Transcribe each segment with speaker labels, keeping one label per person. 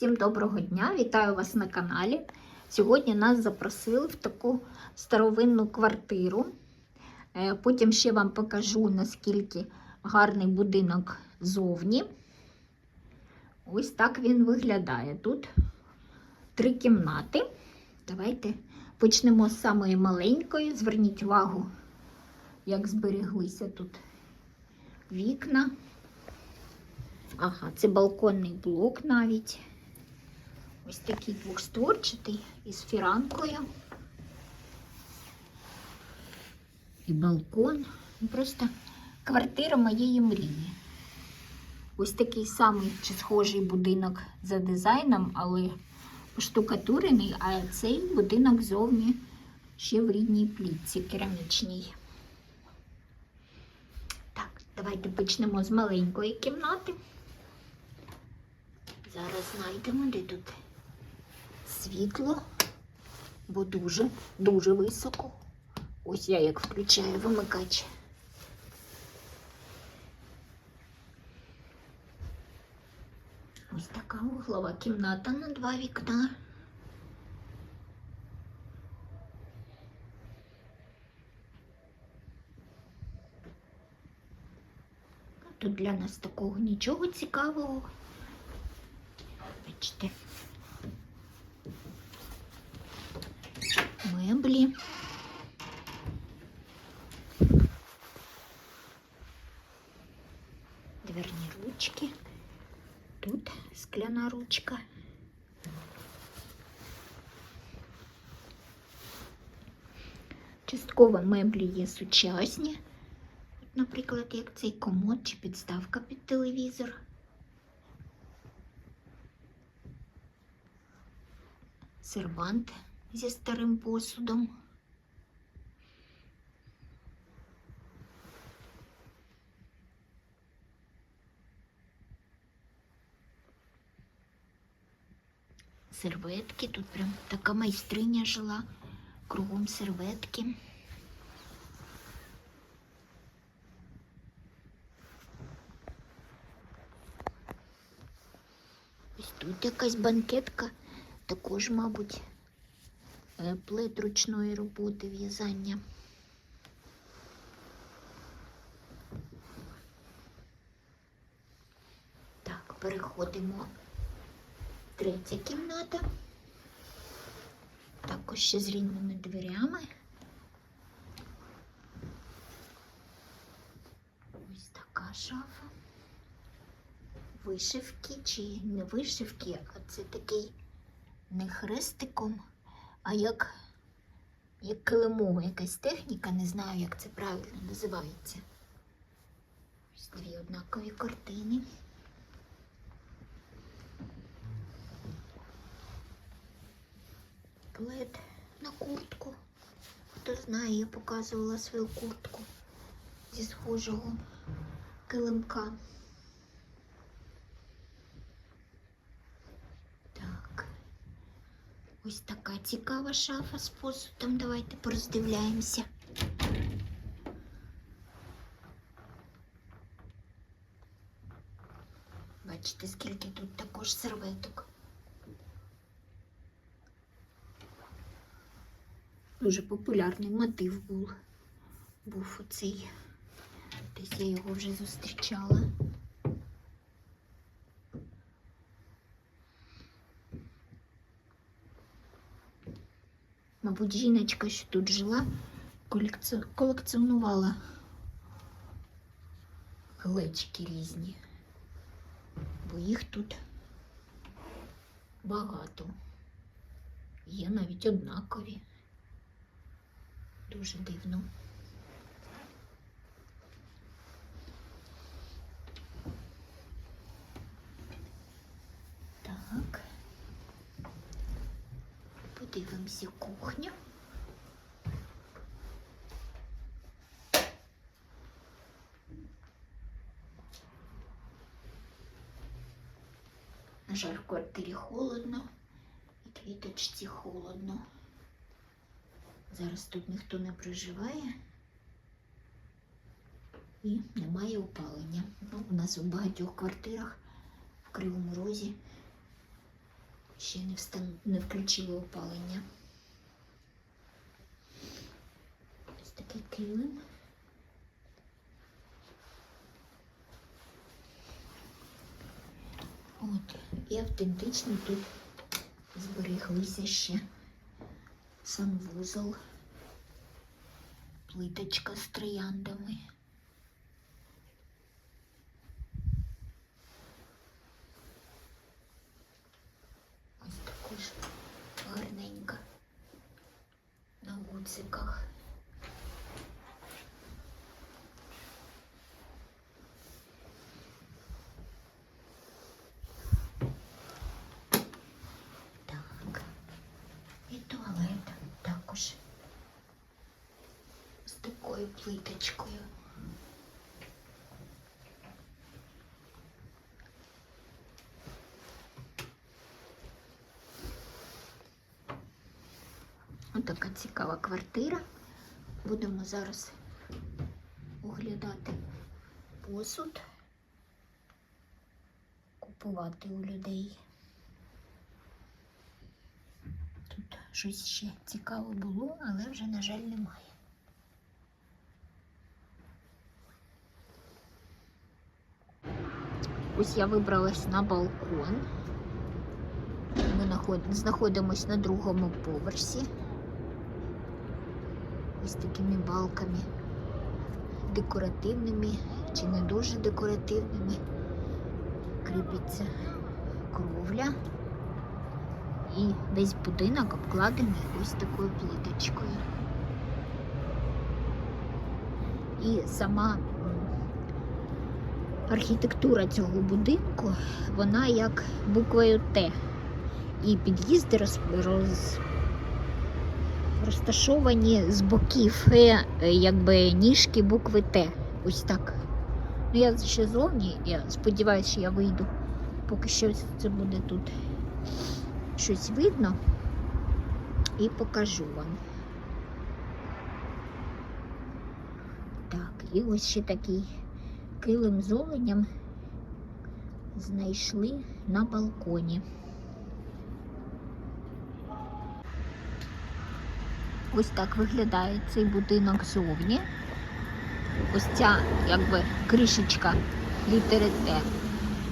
Speaker 1: Всім доброго дня! Вітаю вас на каналі. Сьогодні нас запросили в таку старовинну квартиру. Е, Потім ще вам покажу, наскільки гарний будинок зовні. Ось так він виглядає. Тут три кімнати. Давайте почнемо з самої маленької. Зверніть увагу, як збереглися тут вікна. Ага, це балконний блок навіть. Ось такий двохстворчатий із фіранкою. І балкон. Ну, Просто квартира моєї мрії. Ось такий самий чи схожий будинок за дизайном, але поштукатурений, а цей будинок зовні ще в рідній плітці керамічній. Так, давайте почнемо з маленької кімнати. Зараз знайдемо, де тут світло, бо дуже, дуже високо. Ось я як включаю вимикач. Ось така углова кімната на два вікна. Тут для нас такого нічого цікавого. Бачите. Меблі. Дверні ручки. Тут скляна ручка. Частково меблі є сучасні. Наприклад, як цей комод чи підставка під телевізор. сервант зі старим посудом. Серветки, тут прям така майстриня жила, кругом серветки. Ось тут якась банкетка. Також, мабуть, плит ручної роботи в'язання. Так, переходимо. Третя кімната. Також ще з рідними дверями. Ось така шафа. Вишивки чи не вишивки, а це такий не хрестиком, а як, як килимова якась техніка, не знаю, як це правильно називається. Ось дві однакові картини. Плед на куртку. Хто знає, я показувала свою куртку зі схожого килимка. Ось така цікава шафа з посудом. Давайте пороздивляємося. Бачите, скільки тут також серветок. Дуже популярний мотив був. Був оцей. Десь я його вже зустрічала. Мабуть, жіночка, що тут жила, колекці- колекціонувала глечики різні, бо їх тут багато. Є навіть однакові. Дуже дивно. Так. Подивимося кухню. На жаль, в квартирі холодно і квіточці холодно. Зараз тут ніхто не проживає і немає опалення. Ну, у нас у багатьох квартирах в Кривому Розі Ще не, встан... не включили опалення. Ось такий килим. От, і автентично тут збереглися ще санвузол, плиточка з трояндами. Ось також гарненька на гудзиках. Так. І туалет також з такою плиточкою. Ось така цікава квартира. Будемо зараз оглядати посуд, купувати у людей. Тут щось ще цікаве було, але вже, на жаль, немає. Ось я вибралась на балкон. Ми наход- знаходимось на другому поверсі. Ось такими балками декоративними чи не дуже декоративними. Кріпиться кровля. І весь будинок обкладений ось такою плиточкою. І сама архітектура цього будинку, вона як буквою Т. І під'їзди роз, розташовані з боків, е, якби ніжки букви Т. Ось так. Ну, я ще зовні, я сподіваюся, що я вийду. Поки що це буде тут щось видно і покажу вам. Так, і ось ще такий килим з оленям знайшли на балконі. Ось так виглядає цей будинок зовні. Ось ця якби кришечка літери Т.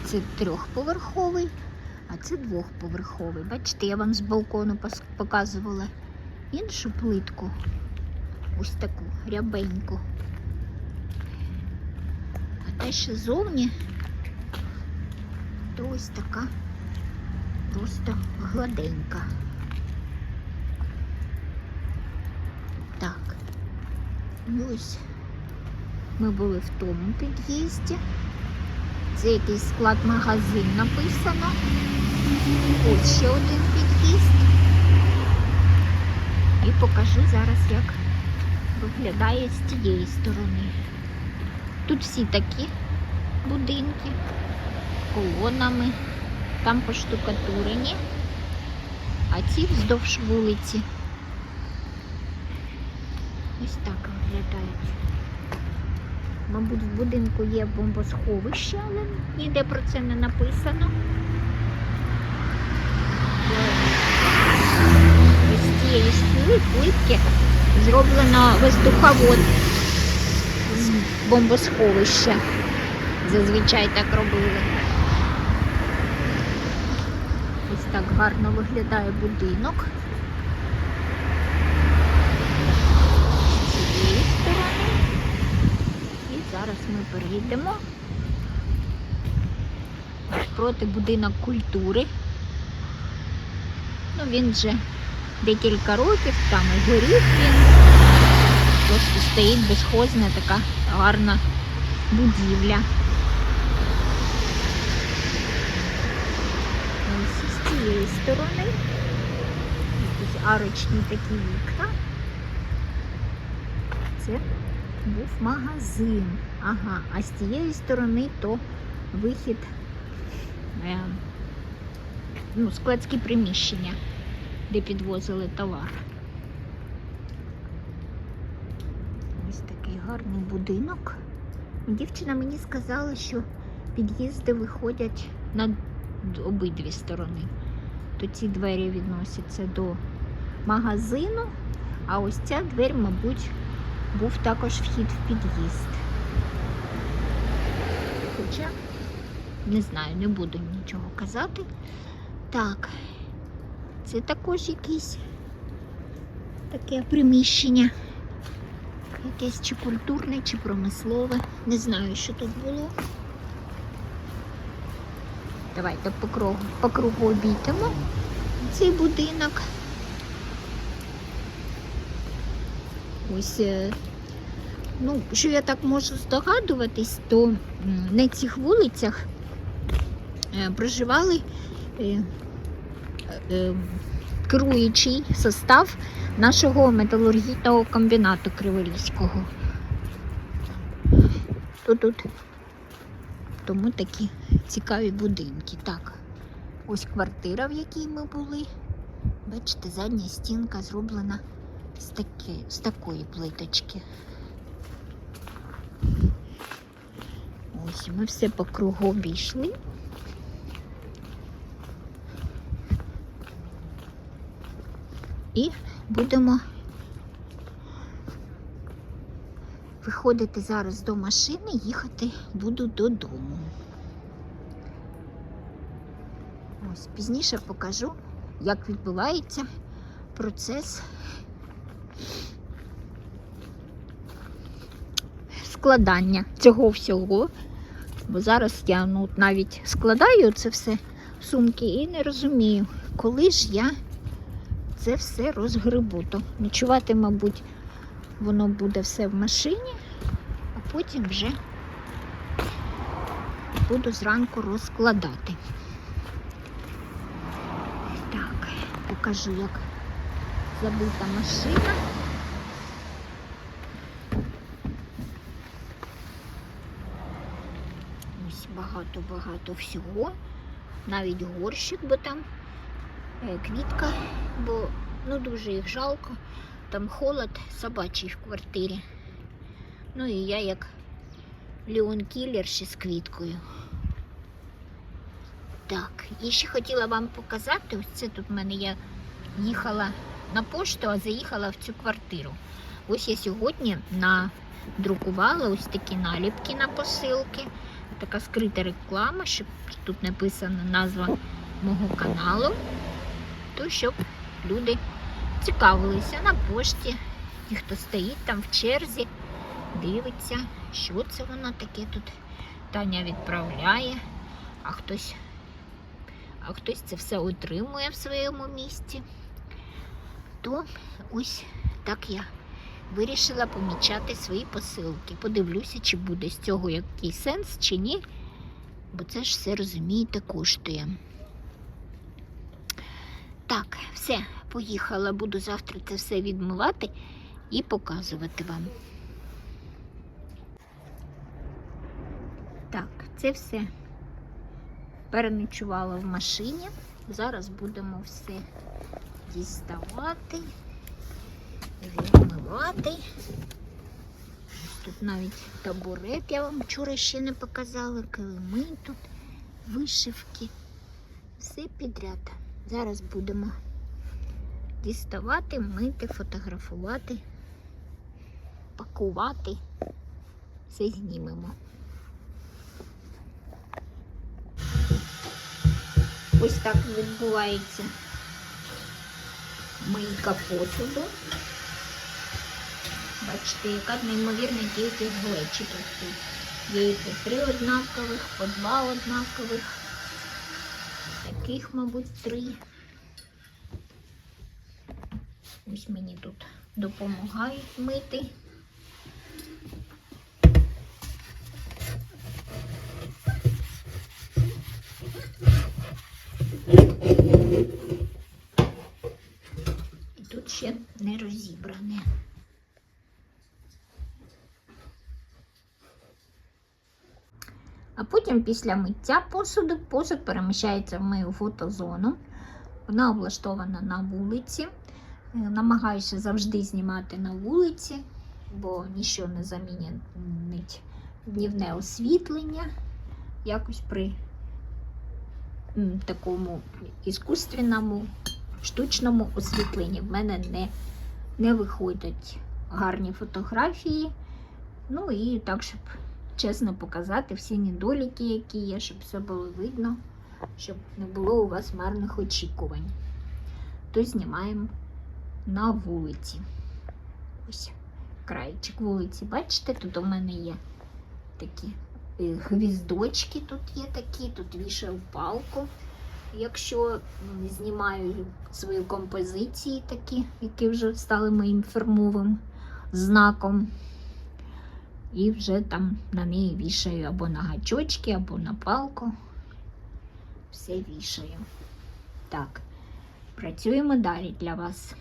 Speaker 1: Це трьохповерховий, а це двохповерховий. Бачите, я вам з балкону показувала іншу плитку. Ось таку рябеньку. А те, що зовні, то ось така просто гладенька. Так. І ось ми були в тому під'їзді. Це якийсь склад магазин написано. Ось ще один під'їзд. І покажу зараз, як виглядає з тієї сторони. Тут всі такі будинки, колонами, там поштукатурені, а ці вздовж вулиці. Ось так виглядають. Мабуть, в будинку є бомбосховище, але ніде про це не написано. Ось цієї плитки зроблено воздуховод з бомбосховища. Зазвичай так робили. Ось так гарно виглядає будинок. З цієї сторони. І зараз ми перейдемо проти будинок культури. Ну, він вже декілька років, там і горів він. Просто стоїть безхозна така гарна будівля. Ось з цієї сторони. Якісь арочні такі вікна. Це був магазин. Ага, а з тієї сторони то вихід, е, ну, складські приміщення, де підвозили товар. Ось такий гарний будинок. Дівчина мені сказала, що під'їзди виходять на обидві сторони. то ці двері відносяться до магазину, а ось ця двері, мабуть, був також вхід в під'їзд. Хоча, не знаю, не буду нічого казати. Так, це також якесь таке приміщення. Якесь чи культурне, чи промислове. Не знаю, що тут було. Давайте по кругу, по кругу обійдемо цей будинок. Ось, е, ну, що я так можу здогадуватись, то на цих вулицях е, проживали е, керуючий состав нашого металургійного комбінату Криворізького. То тут тому такі цікаві будинки. Так, ось квартира, в якій ми були. Бачите, задня стінка зроблена з, таки, з такої плиточки. Ось ми все по кругу обійшли. І будемо виходити зараз до машини, їхати буду додому. Ось пізніше покажу, як відбувається процес складання цього всього. Бо зараз я ну, навіть складаю це все в сумки і не розумію, коли ж я це все розгребу. То ночувати, мабуть, воно буде все в машині, а потім вже буду зранку розкладати. Так, покажу, як забита машина. Ось багато-багато всього. Навіть горщик, бо там е, квітка, бо ну дуже їх жалко. Там холод собачий в квартирі. Ну і я як Леон Кіллер ще з квіткою. Так, і ще хотіла вам показати, ось це тут в мене я їхала на пошту, а заїхала в цю квартиру. Ось я сьогодні надрукувала ось такі наліпки на посилки. Така скрита реклама, щоб тут написана назва мого каналу. То щоб люди цікавилися на пошті. Ті, хто стоїть там в черзі, дивиться, що це воно таке тут. Таня відправляє, а хтось, а хтось це все отримує в своєму місці. То ось так я вирішила помічати свої посилки. Подивлюся, чи буде з цього якийсь сенс, чи ні. Бо це ж все розумієте, коштує. Так, все, поїхала. Буду завтра це все відмивати і показувати вам. Так, це все переночувала в машині. Зараз будемо все діставати, Ось Тут навіть табурет я вам вчора ще не показала, килими тут, вишивки. Все підряд. Зараз будемо діставати, мити, фотографувати, пакувати. Все знімемо. Ось так відбувається мийка посуду. Бачите, яка неймовірна кількість глечиків тут. Є і по три однакових, по два однакових. Таких, мабуть, три. Ось мені тут допомагають мити. І тут ще не розібране. А потім після миття посуду посуд переміщається в мою фотозону. Вона облаштована на вулиці. Е, Намагаюся завжди знімати на вулиці, бо нічого не замінить днівне освітлення. Якось при такому іскусственному, штучному освітленні. В мене не, не виходять гарні фотографії. Ну і так, щоб чесно показати всі недоліки, які є, щоб все було видно, щоб не було у вас марних очікувань. То знімаємо на вулиці. Ось краєчик вулиці. Бачите, тут у мене є такі е, гвіздочки, тут є такі, тут вішаю палку. Якщо знімаю свої композиції такі, які вже стали моїм фірмовим знаком. І вже там на неї вішаю або на гачочки, або на палку. Все вішаю. Так, працюємо далі для вас.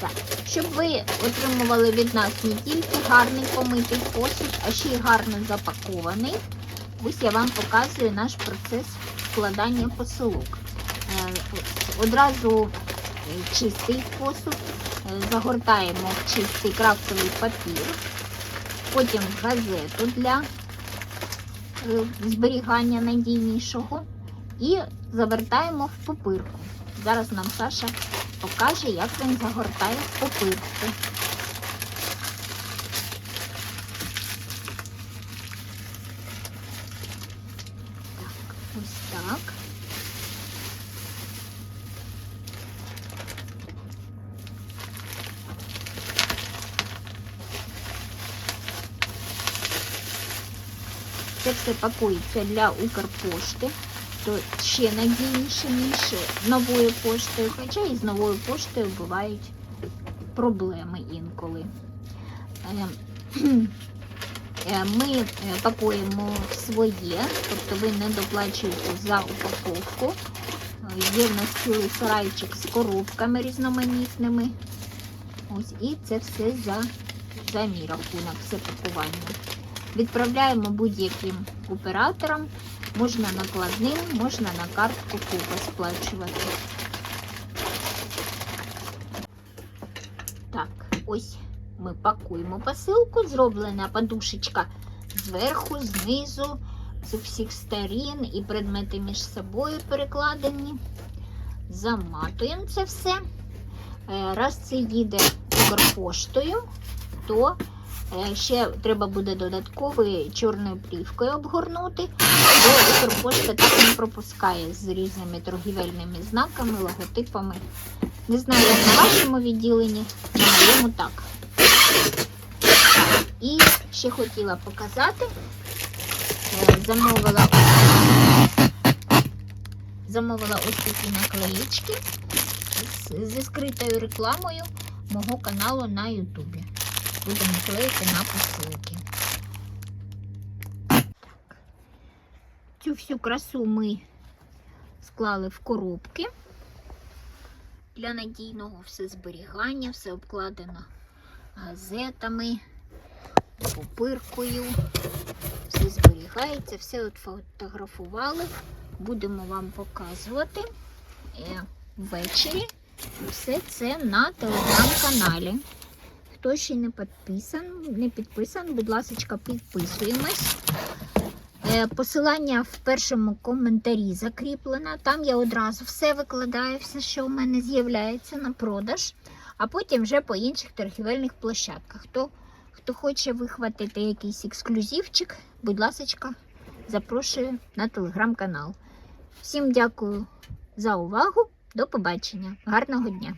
Speaker 1: Так, щоб ви отримували від нас не тільки гарний помитий посуд, а ще й гарно запакований. Ось я вам показую наш процес складання посилок. Е, Одразу е, чистий посуд, загортаємо в чистий крафтовий папір, потім газету для е, зберігання надійнішого і завертаємо в папирку. Зараз нам Саша покаже, як він загортає в папирку. Так, ось так. Це пакується для Укрпошти, то ще надійніше, ніж новою поштою, хоча і з новою поштою бувають проблеми інколи. Е, е, Ми е, пакуємо своє, тобто ви не доплачуєте за упаковку. Є в нас цілий сарайчик з коробками різноманітними. Ось, і це все за, за мій рахунок, все пакування. Відправляємо будь-яким операторам, можна накладним, можна на картку купа сплачувати. Так, ось ми пакуємо посилку, зроблена подушечка зверху, знизу, з усіх сторін і предмети між собою перекладені. Заматуємо це все. Е, Раз це їде Укрпоштою, то Ще треба буде додатковою чорною плівкою обгорнути, бо Укрпошта так не пропускає з різними торгівельними знаками, логотипами. Не знаю, як на вашому відділенні, на моєму так. І ще хотіла показати, е, замовила, замовила ось такі наклеїчки зі скритою рекламою мого каналу на Ютубі будемо клеїти на посилки. Цю всю красу ми склали в коробки для надійного все зберігання, все обкладено газетами, пупиркою. Все зберігається, все от фотографували. Будемо вам показувати е, ввечері. Все це на телеграм-каналі. Хто ще не підписан, не підписан, будь ласка, підписуємось. Е, Посилання в першому коментарі закріплено. Там я одразу все викладаю, все, що у мене з'являється на продаж, а потім вже по інших торгівельних площадках. Хто, хто хоче вихватити якийсь ексклюзивчик, будь ласка, запрошую на телеграм-канал. Всім дякую за увагу. До побачення. Гарного дня!